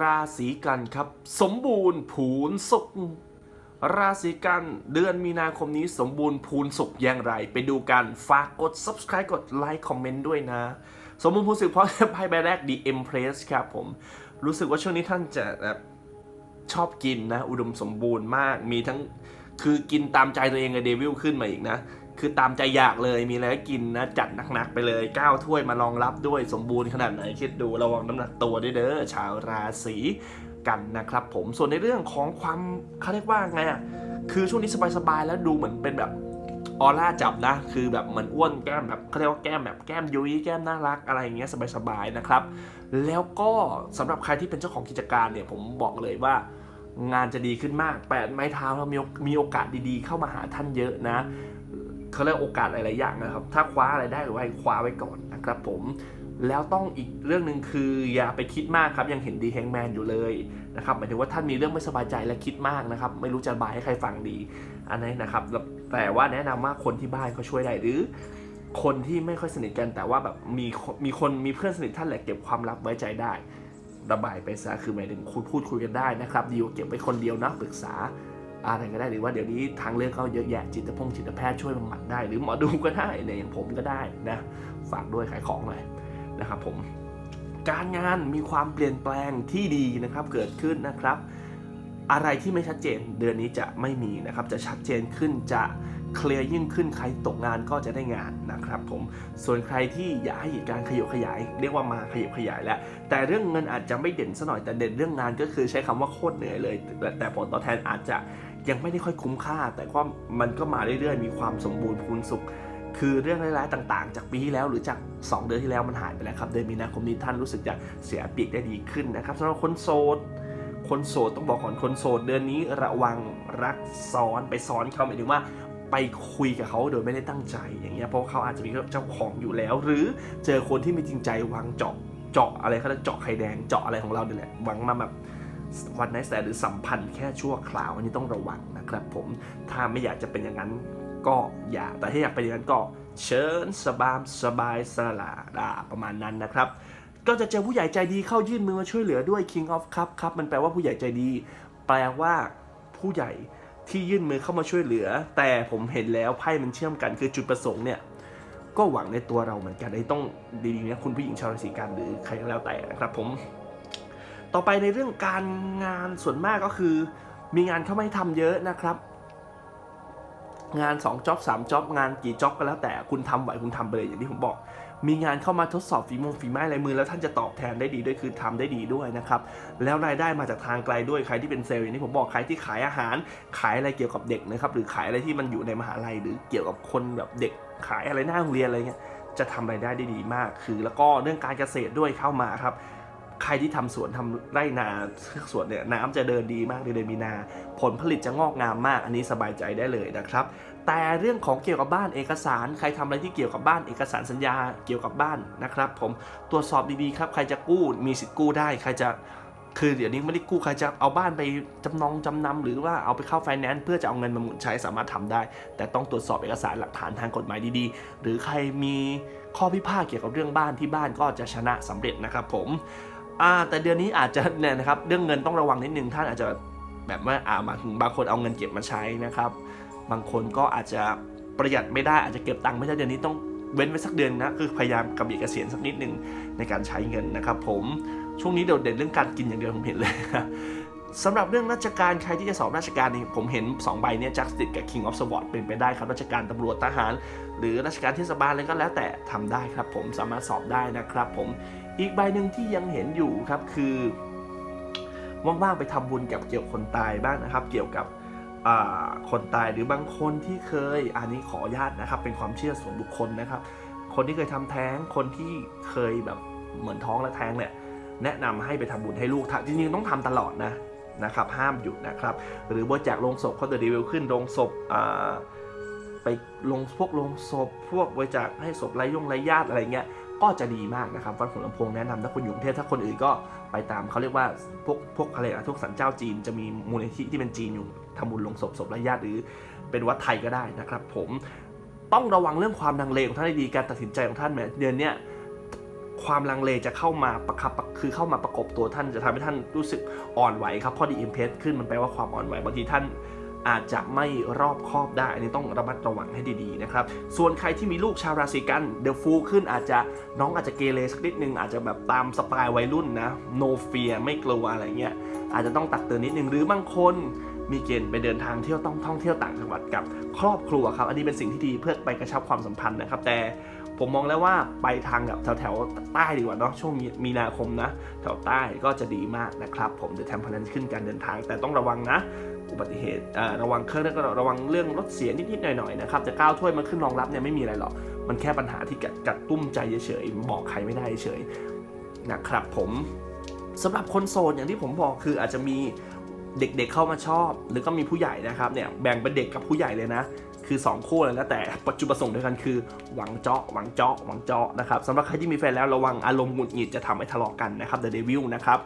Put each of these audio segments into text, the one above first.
ราศีกันครับ สมบูรณ์ผูนสุข ราศีกันเดือนมีนาคมนี้สมบูรณ์พูนสุขอย่างไร ไปดูกันฝากกด subscribe กดไลค์คอมเมนต์ด้วยนะ สมบูรณ์พูนสุขเพราะไพ่ใบแรก The Empress ครับผม รู้สึกว่าช่วงนี้ท่านจะแบบชอบกินนะ อุดมสมบูรณ์มากมีทั้งคือกินตามใจตัวเองกับเดวิลขึ้นมาอีกนะ คือตามใจอยากเลยมีอะไรก็กินนะจัดหนักๆไปเลย9ถ้วยมารองรับด้วยสมบูรณ์ขนาดไหนคิดดูระวังน้ำหนักตัวด้วยเด้อชาวราศีกันนะครับผมส่วนในเรื่องของความเขาเรียกว่าไงอะคือช่วงนี้สบายๆแล้วดูเหมือนเป็นแบบออร่าจับนะคือแบบเหมือนอ้วนแก้มแบบเขาเรียกว่าแก้มแบบแก้มยุ้ยแก้มน่ารักอะไรอย่างเงี้ยสบายๆนะครับ แล้วก็สำหรับใครที่เป็นเจ้าของกิจการเนี่ยผมบอกเลยว่างานจะดีขึ้นมากแปดไม้เท้าเรามีมีโอกาสดีๆ เข้ามาหาท่านเยอะนะ เขาเรียกโอกาสหลายๆอย่างนะครับ ถ้าคว้าอะไรได้หรือว่าคว้าไว้ก่อนนะครับผมแล้วต้องอีกเรื่องหนึ่งคืออย่าไปคิดมากครับ ยังเห็นดีแฮงแมนอยู่เลยนะครับหมายถึงว่าท่านมีเรื่องไม่สบายใจและคิดมากนะครับ ไม่รู้จะบายให้ใครฟังดี อันนี้นะครับ แต่ว่าแนะนำว่าคนที่บ้านก็ช่วยได้หรือ คนที่ไม่ค่อยสนิทกันแต่ว่าแบบมีมีคนมีเพื่อนสนิทท่านแหละเก็บความลับไว้ใจได้ระบายไปซะคือหมายถึงคุณพูดคุยกันได้นะครับดีกว่าเก็บไว้คนเดียวนะปรึกษา อะไรก็ได้หรือว่าเดี๋ยวนี้ทางเลือกเขาเยอะแยะจิตพงจิตแพทย์ช่วยบำบัดได้ หรือหมอดูก็ได้เนี่ยอย่างผมก็ได้นะฝากด้วยขายของหน่อยนะครับผมการงานมีความเปลี่ยนแปลงที่ดีนะครับเกิดขึ้นนะครับ อะไรที่ไม่ชัดเจนเดือนนี้จะไม่มีนะครับ จะชัดเจนขึ้นจะเคลียร์ยิ่งขึ้นใครตกงานก็จะได้งานนะครับผมส่วนใครที่อยากให้เหตุการณ์ขยบขยาย เรียกว่ามาขยบขยายแล้ว แต่เรื่องเงินอาจจะไม่เด่นซะหน่อยแต่เด่นเรื่องงานก็คือใช้คำว่าโคตรเหนื่อยเลย แต่ผลตอบแทนอาจจะยังไม่ได้ค่อยคุ้มค่า แต่ว่ามันก็มาเรื่อยๆ มีความสมบูรณ์พูนสุข คือเรื่องร้ายๆต่างๆ จากปีที่แล้วหรือจาก 2 เดือนที่แล้วมันหายไปแล้วครับเดือนมีนาคมนี้ท่านรู้สึกจะเสียปีกได้ดีขึ้นนะครับสำหรับคนโสด คนโสดต้องบอกก่อนคนโสดเดือนนี้ระวังรักซ้อนไปซ้อนเขาหมายถึงว่าไปคุยกับเขาโดยไม่ได้ตั้งใจอย่างเงี้ยเพราะเขาอาจจะมีเจ้าของอยู่แล้ว หรือเจอคนที่ไม่จริงใจวางเจาะเจาะอะไรเขาเรียกเจาะไข่แดงเจาะอะไรของเราเนี่ยแหละหวังมาแบบวันไนแตหรือสัมพันธ์แค่ชั่วคราวอันนี้ต้องระวังนะครับผมถ้าไม่อยากจะเป็นอย่างนั้นก็อย่าแต่ถ้าอยากเป็นอย่างนั้นก็เชิญสบายสบายสลาดาประมาณนั้นนะครับ ก็จะเจอผู้ใหญ่ใจดีเข้ายื่นมือมาช่วยเหลือด้วย King of Cup ครับมันแปลว่าผู้ใหญ่ใจดี แปลว่าผู้ใหญ่ที่ยื่นมือเข้ามาช่วยเหลือ แต่ผมเห็นแล้วไพ่มันเชื่อมกันคือจุดประสงค์เนี่ย ก็หวังในตัวเราเหมือนกันไอ้ต้องดีๆนะคุณผู้หญิงชาวราศีกันหรือใครก็แล้วแต่นะครับผม ต่อไปในเรื่องการงานส่วนมากก็คือ มีงานเข้ามาให้ทำเยอะนะครับ งาน2จ็อบ3จ็อบงานกี่จ็อบก็แล้วแต่คุณทำไหวคุณทำไปเลยอย่างที่ผมบอก มีงานเข้ามาทดสอบฝีมือฝีไม้ลายมือ แล้วท่านจะตอบแทนได้ดีด้วยคือทำได้ดีด้วยนะครับแล้วรายได้มาจากทางไกลด้วยใครที่เป็นเซลล์อย่างที่ผมบอกใครที่ขายอาหาร ขายอะไรเกี่ยวกับเด็กนะครับหรือขายอะไรที่มันอยู่ในมหาลัยหรือเกี่ยวกับคนแบบเด็กขายอะไรหน้าโรงเรียนอะไรเงี้ยจะทำรายได้ได้ดีมาก คือแล้วก็เรื่องการเกษตรด้วยเข้ามาครับ ใครที่ทำสวนทำไร่นาสวนเนี่ยน้ำจะเดินดีมากในเดือนมีนา ผลผลิตจะงอกงามมาก อันนี้สบายใจได้เลยนะครับ แต่เรื่องของเกี่ยวกับบ้านเอกสาร ใครทำอะไรที่เกี่ยวกับบ้านเอกสารสัญญาเกี่ยวกับบ้านนะครับ ผมตรวจสอบดีๆครับ ใครจะกู้มีสิทธิ์กู้ได้ ใครจะคือเดี๋ยวนี้ไม่ได้กู้ใครจะเอาบ้านไปจำนองจำนำหรือว่าเอาไปเข้าไฟแนนซ์เพื่อจะเอาเงินมาหมุนใช้สามารถทำได้ แต่ต้องตรวจสอบเอกสารหลักฐานทางกฎหมายดีๆ หรือใครมีข้อพิพาทเกี่ยวกับเรื่องบ้านที่บ้านก็จะชนะสำเร็จนะครับ ผมอ่าแต่เดือนนี้อาจจะเนี่ยนะครับเรื่องเงินต้องระวังนิดนึงท่านอาจจะแบบว่าอ่าบางคนเอาเงินเก็บมาใช้นะครับ บางคนก็อาจจะประหยัดไม่ได้อาจจะเก็บตังค์ไม่ได้เดือนนี้ต้องเว้นไว้สักเดือนนะคือพยายามกระบี่กระเสียนสักนิดหนึ่งในการใช้เงินนะครับ ผมช่วงนี้โดดเด่นเรื่องการกินอย่างเดียวผมเห็นเลยสำหรับเรื่องราชการใครที่จะสอบราชการนี่ผมเห็น 2 ใบเนี้ยจักติดกับ King of Sword เป็นไปได้ครับ ราชการตำรวจทหาร หรือราชการเทศบาลอะไรก็แล้วแต่ทำได้ครับ ผมสามารถสอบได้นะครับ ผมอีกใบหนึ่งที่ยังเห็นอยู่ครับคือว่างๆไปทำบุญกับเกี่ยวคนตายบ้างนะครับ เกี่ยวกับ คนตายหรือบางคนที่เคยอันนี้ขอญาตนะครับ เป็นความเชื่อส่วนบุคคลนะครับ คนที่เคยทำแท้งคนที่เคยแบบเหมือนท้องและแท้งเนี่ยแนะนำให้ไปทำบุญให้ลูกจริงๆต้องทำตลอดนะนะครับ ห้ามหยุดนะครับ หรือบริจาคลงศพเขาเดรีวิวขึ้นลงศพไปลงพวกลงศพพวกบริจาคให้ศพไร้ยงไร้ญาติอะไรเงี้ยก็จะดีมากนะครับวัดหัวลำโพงแนะนำถ้าคุณอยู่กรุงเทพถ้าคนอื่นก็ ไปตามเขาเรียกว่าพวกพวกอะไรอะทุกสันเจ้าจีนจะมีมูลนิธิที่เป็นจีนอยู่ทำบุญลงศพศพและญาติหรือเป็นวัดไทยก็ได้นะครับผมต้องระวังเรื่องความลังเลของท่านให้ดีการตัดสินใจของท่านแหมเดือนเนี้ยความลังเลจะเข้ามาประคับคือเข้ามาประกบตัวท่านจะทำให้ท่านรู้สึกอ่อนไหวครับเพราะดีอิมเพสขึ้นมันแปลว่าความอ่อนไหวบางทีท่าน อาจจะไม่รอบคอบได้ อันนี้ต้องระมัดระวังให้ดีๆนะครับ ส่วนใครที่มีลูกชาวราศีกันเดอะฟูขึ้นอาจจะน้องอาจจะเกเรสักนิดนึงอาจจะแบบตามสไตล์วัยรุ่นนะ no fear ไม่กลัวอะไรเงี้ยอาจจะต้องตักเตือนนิดนึงหรือบางคนมีเกณฑ์ไปเดินทางเที่ยวต้องท่องเที่ยวต่างจังหวัดกับครอบครัวครับ อันนี้เป็นสิ่งที่ดีเพื่อไปกระชับความสัมพันธ์นะครับ แต่ผมมองแล้วว่าไปทางแบบแถวๆใต้ดีกว่าเนาะช่วงมีนาคมนะ แถวใต้ก็จะดีมากนะครับ ผมเดี๋ยวแทมพนันขึ้นการเดินทางแต่ต้องระวังนะ อุบัติเหตุระวังเครื่องแล้วก็ระวังเรื่องรถเสียนิดๆหน่อยๆนะครับจะก้าวถ้วยมาขึ้นรองรับเนี่ยไม่มีอะไรหรอก มันแค่ปัญหาที่กัดตุ้มใจเฉยๆบอกใครไม่ได้เฉยๆนะครับผมสำหรับคนโสดอย่างที่ผมบอกคืออาจจะมีเด็กๆเข้ามาชอบ หรือก็มีผู้ใหญ่นะครับเนี่ยแบ่งเป็นเด็กกับผู้ใหญ่เลยนะ คือ 2 คู่เลยนะแต่ปัจจุบันประสงค์เดียวกันคือหวังเจาะหวังเจาะหวังเจาะนะครับสำหรับใครที่มีแฟนแล้วระวังอารมณ์หงุดหงิดจะทำให้ทะเลาะกันนะครับ The Devil นะครับ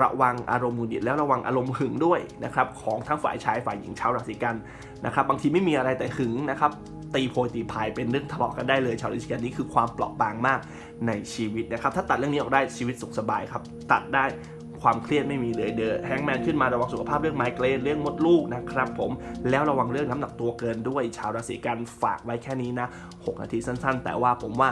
ระวังอารมณ์หงุดหงิดแล้วระวังอารมณ์หึงด้วยนะครับของทั้งฝ่ายชายฝ่ายหญิงชาวราศีกันนะครับบางทีไม่มีอะไรแต่หึงนะครับตีโพยตีพายเป็นเรื่องทะเลาะกันได้เลย ชาวราศีกันนี่คือความเปราะบางมากในชีวิตนะครับถ้าตัดเรื่องนี้ออกได้ชีวิตสุขสบายครับตัดได้ ความเครียดไม่มีเลยเดอแฮงแมนขึ้นมาระวังสุขภาพเรื่องไมเกรนเรื่องมดลูกนะครับผมแล้วระวังเรื่องน้ำหนักตัวเกินด้วยชาวราศีกันฝากไว้แค่นี้นะ 6 นาทีสั้น ๆ แต่ว่าผมว่า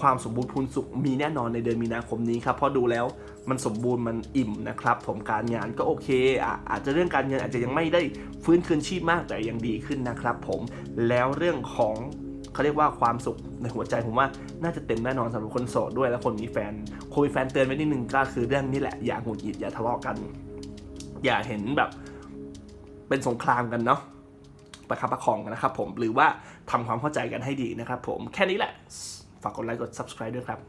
ความสมบูรณ์พูนสุขมีแน่นอนในเดือนมีนาคมนี้ครับเพราะดูแล้วมันสมบูรณ์มันอิ่มนะครับ ผมการงานก็โอเคออาจจะเรื่องการเงินอาจจะยังไม่ได้ฟื้นคืนชีพมากแต่ยังดีขึ้นนะครับ ผมแล้วเรื่องของ เขาเรียกว่าความสุขในหัวใจผมว่าน่าจะเต็มแน่นอนสำหรับคนโสดด้วยและคนมีแฟนคนมีแฟนเตือนไว้นิดนึงก็คือเรื่องนี้แหละอย่าหงุดหงิดอย่าทะเลาะกัน อย่าเห็นแบบเป็นสงครามกันเนาะประคับประคองกันนะครับผมหรือว่าทำความเข้าใจกันให้ดีนะครับผมแค่นี้แหละ ฝากกดไลค์กด subscribe ด้วยครับ